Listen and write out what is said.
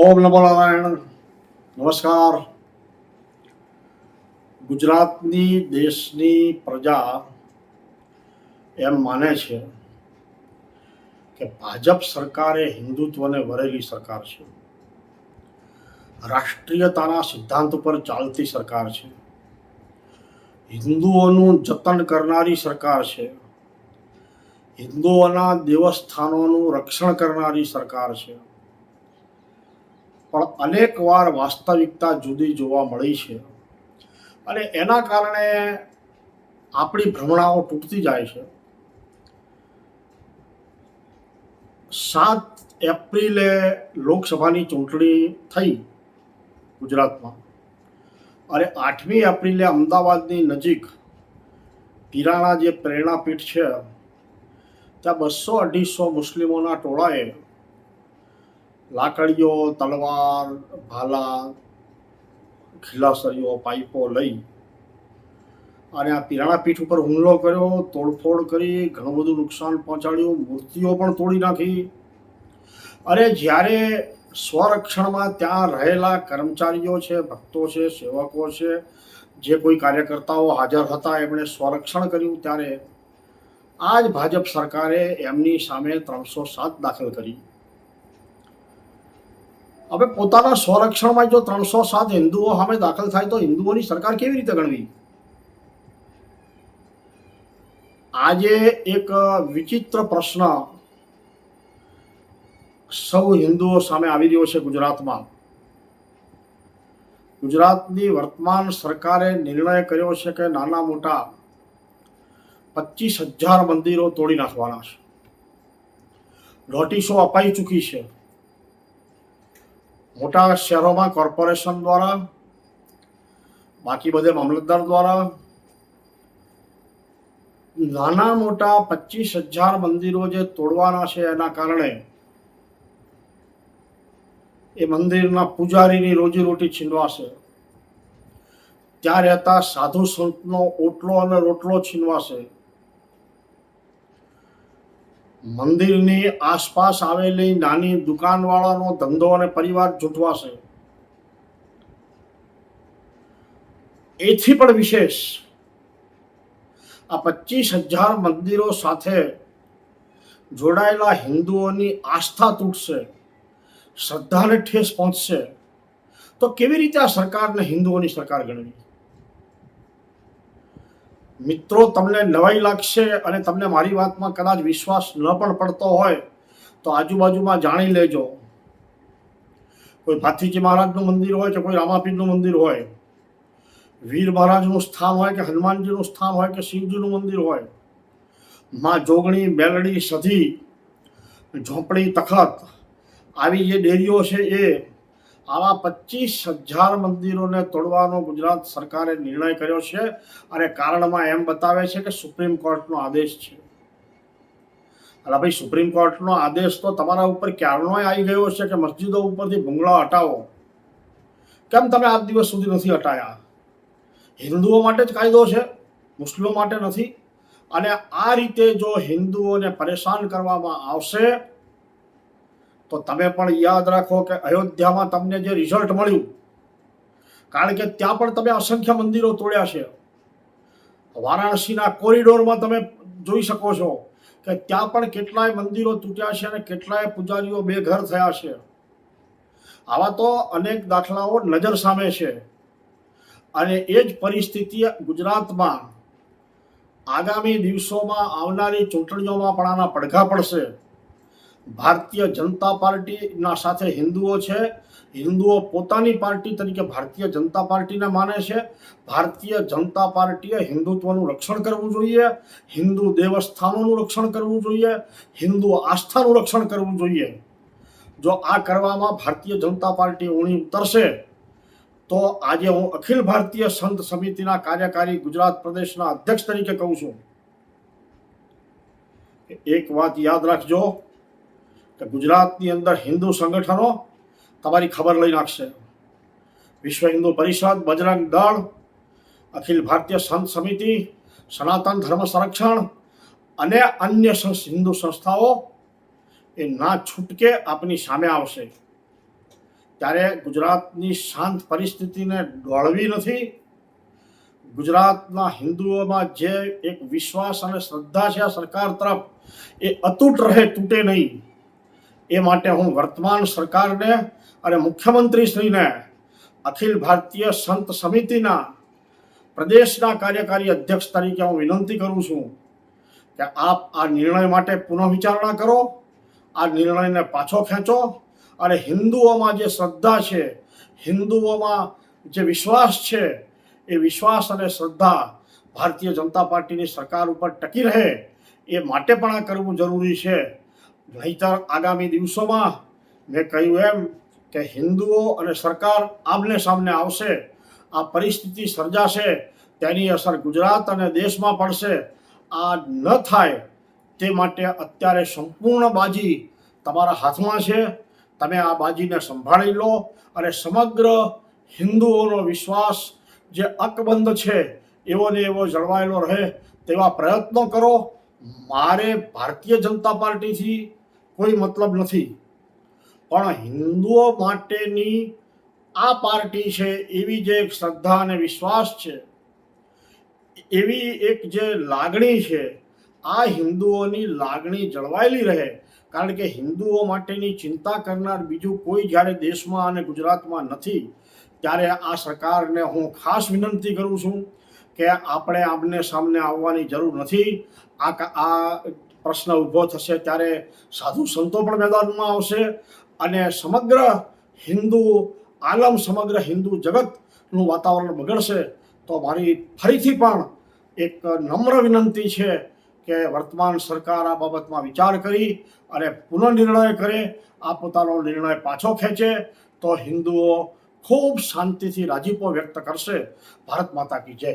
ઓમ નમો નારાયણ. નમસ્કાર. ગુજરાતની દેશની પ્રજા એમ માને છે કે ભાજપ સરકારે હિન્દુત્વને વરેલી સરકાર છે. રાષ્ટ્રીયતાના સિદ્ધાંત પર ચાલતી સરકાર છે. હિન્દુઓનું જતન કરનારી સરકાર છે. હિન્દુઓના દેવસ્થાનોનું રક્ષણ કરનારી સરકાર છે. પણ અનેક વાર વાસ્તવિકતા જુદી જોવા મળી છે. અને એના કારણે આપણી ભ્રમણાઓ તૂટતી જાય છે. સાત એપ્રિલે લોકસભાની ચૂંટણી થઈ ગુજરાતમાં. અને આઠમી એપ્રિલે અમદાવાદની નજીક પિરાણા જે પ્રેરણાપીઠ છે, ત્યાં બસો અઢીસો મુસ્લિમોના ટોળાએ લાકડીઓ, તલવાર, ભાલા, ખીલાસરીઓ, પાઇપો લઈ અને આ પિરાણા પીઠ ઉપર હુમલો કર્યો, તોડફોડ કરી, ઘણું બધું નુકસાન પહોંચાડ્યું, મૂર્તિઓ પણ તોડી નાખી. અને જ્યારે સ્વરક્ષણમાં ત્યાં રહેલા કર્મચારીઓ છે, ભક્તો છે, સેવકો છે, જે કોઈ કાર્યકર્તાઓ હાજર હતા, એમણે સ્વરક્ષણ કર્યું ત્યારે આ જ ભાજપ સરકારે એમની સામે ત્રણસો સાત દાખલ કરી. હવે પોતાના સંરક્ષણમાં જો ત્રણસો સાત હિન્દુઓ સામે દાખલ થાય તો હિન્દુઓની સરકાર કેવી રીતે ગણવી? આજે એક વિચિત્ર પ્રશ્ન સૌ હિન્દુઓ સામે આવી રહ્યો છે ગુજરાતમાં. ગુજરાતની વર્તમાન સરકારે નિર્ણય કર્યો છે કે નાના મોટા પચીસ હજાર મંદિરો તોડી નાખવાના છે. નોટિસો અપાઈ ચૂકી છે. મોટા શહેરોમાં કોર્પોરેશન દ્વારા, બાકી બધે મામલતદાર દ્વારા, નાના મોટા પચીસ હજાર મંદિરો જે તોડવાના છે એના કારણે એ મંદિરના પૂજારીની રોજીરોટી છીનવાશે. ત્યાં રહેતા સાધુ સંતનો ઓટલો અને રોટલો છીનવાશે. મંદિરની આસપાસ આવેલી નાની દુકાનવાળાનો ધંધો અને પરિવાર જૂટવાશે એથી પણ વિશેષ, આ પચીસ હજાર મંદિરો સાથે જોડાયેલા હિન્દુઓની આસ્થા તૂટશે, શ્રદ્ધાને ઠેસ પહોંચશે. તો કેવી રીતે આ સરકારને હિન્દુઓની સરકાર ગણવી? મિત્રો, તમને નવાઈ લાગશે અને તમને મારી વાતમાં કદાચ વિશ્વાસ ન પણ પડતો હોય, તો આજુબાજુમાં જાણી લેજો. કોઈ ભાથીજી મહારાજનું મંદિર હોય કે કોઈ રામાપીરનું મંદિર હોય, વીર મહારાજનું સ્થાન હોય કે હનુમાનજીનું સ્થાન હોય કે શિવજીનું મંદિર હોય, માં જોગણી બેલડી સધી, ઝોંપડી, તખત, આવી જે ડેરીઓ છે એ આવા પચીસ હજાર મંદિરોને તોડવાનો ગુજરાત સરકારે નિર્ણય કર્યો છે અને કારણમાં એમ બતાવે છે કે સુપ્રીમ કોર્ટનો આદેશ છે. અલા ભાઈ, સુપ્રીમ કોર્ટનો આદેશ તો તમારા ઉપર ક્યારનોય આવી ગયો છે કે મસ્જિદો ઉપરથી ભૂંગળા હટાવો? કેમ તમે આજ દિવસ સુધી નથી હટાયા? હિન્દુઓ માટે જ કાયદો છે, મુસ્લિમો માટે નથી. અને આ રીતે જો હિન્દુઓને પરેશાન કરવામાં આવશે તો તમે પણ યાદ રાખો કે અયોધ્યામાં તમને જે રિઝલ્ટ મળ્યું, કારણ કે ત્યાં પણ તમે અસંખ્ય મંદિરો તોડ્યા છે. વારાણસીના કોરિડોરમાં તમે જોઈ શકો છો કે ત્યાં પણ કેટલાય મંદિરો તૂટ્યા છે અને કેટલાય પૂજારીઓ બેઘર થયા છે. આવા તો અનેક દાખલાઓ નજર સામે છે. અને એ જ પરિસ્થિતિ ગુજરાતમાં આગામી દિવસોમાં આવનારી ચૂંટણીઓમાં પણ આના પડઘા પડશે. ભારતીય જનતા પાર્ટીના સાથે હિન્દુઓ છે. હિન્દુઓ પોતાની પાર્ટી તરીકે ભારતીય જનતા પાર્ટીને માને છે. ભારતીય જનતા પાર્ટીએ હિન્દુત્વનું રક્ષણ કરવું જોઈએ. હિન્દુ દેવસ્થાનોનું રક્ષણ કરવું જોઈએ. હિન્દુ આસ્થાનું રક્ષણ કરવું જોઈએ. જો આ કરવામાં ભારતીય જનતા પાર્ટી ઊણી ઉતરશે, તો આજે હું અખિલ ભારતીય સંત સમિતિના કાર્યકારી ગુજરાત પ્રદેશના અધ્યક્ષ તરીકે કહું છું. એક વાત યાદ રાખજો. કે ગુજરાતની અંદર હિન્દુ સંગઠનો તમારી ખબર લઈ નાખશે. વિશ્વ હિન્દુ પરિષદ, બજરંગ દળ, અખિલ ભારતીય સંત સમિતિ, સનાતન ધર્મ સંરક્ષણ અને અન્ય હિન્દુ સંસ્થાઓ એ ના છૂટકે આપની સામે આવશે. ત્યારે ગુજરાતની શાંત પરિસ્થિતિને ડોળવી નથી. ગુજરાતના હિન્દુઓમાં જે એક વિશ્વાસ અને શ્રદ્ધા છે આ સરકાર તરફ, એ અતૂટ રહે, તૂટે નહીં. એ માટે હું વર્તમાન સરકારને અને મુખ્યમંત્રીશ્રીને અખિલ ભારતીય સંત સમિતિના પ્રદેશના કાર્યકારી અધ્યક્ષ તરીકે હું વિનંતી કરું છું કે આપ આ નિર્ણય માટે પુનઃ વિચારણા કરો, આ નિર્ણયને પાછો ખેંચો અને હિન્દુઓમાં જે શ્રદ્ધા છે, હિન્દુઓમાં જે વિશ્વાસ છે, એ વિશ્વાસ અને શ્રદ્ધા ભારતીય જનતા પાર્ટીની સરકાર ઉપર ટકી રહે, એ માટે પણ આ કરવું જરૂરી છે. નહીતર આગામી દિવસોમાં મેં કહ્યું એમ કે હિન્દુઓ અને સરકાર આમને સામને આવશે, આ પરિસ્થિતિ સર્જાશે, તેની અસર ગુજરાત અને દેશમાં પડશે, આ ન થાય તે માટે અત્યારે સંપૂર્ણ બાજી તમારા હાથમાં છે, તમે આ બાજીને સંભાળી લો અને સમગ્ર હિન્દુઓનો વિશ્વાસ જે અકબંધ છે, એવો ને એવો જળવાયેલો રહે તેવા પ્રયત્નો કરો. મારે ભારતીય જનતા પાર્ટીથી કોઈ મતલબ નથી. પણ હિન્દુઓ માટેની આ પાર્ટી છે એવી જે એક શ્રદ્ધા અને વિશ્વાસ છે, એવી એક જે લાગણી છે, આ હિન્દુઓની લાગણી જળવાયેલી રહે. કારણ કે હિન્દુઓ માટેની ચિંતા કરનાર બીજું કોઈ જ્યારે દેશમાં અને ગુજરાતમાં નથી, ત્યારે આ સરકારને હું ખાસ વિનંતી કરું છું કે આપણે આમને સામને આવવાની જરૂર નથી. આ આ પ્રશ્ન ઊભો થશે ત્યારે સાધુ સંતો પણ મેદાનમાં આવશે અને સમગ્ર હિન્દુ, આલમ સમગ્ર હિન્દુ જગતનું વાતાવરણ બગડશે તો મારી ફરીથી પણ એક નમ્ર વિનંતી છે કે વર્તમાન સરકાર આ બાબતમાં વિચાર કરી અને પુનઃનિર્ણય કરે, આ પોતાનો નિર્ણય પાછો ખેંચે તો હિન્દુઓ ખૂબ શાંતિથી રાજીપો વ્યક્ત કરશે. ભારત માતા કી જય.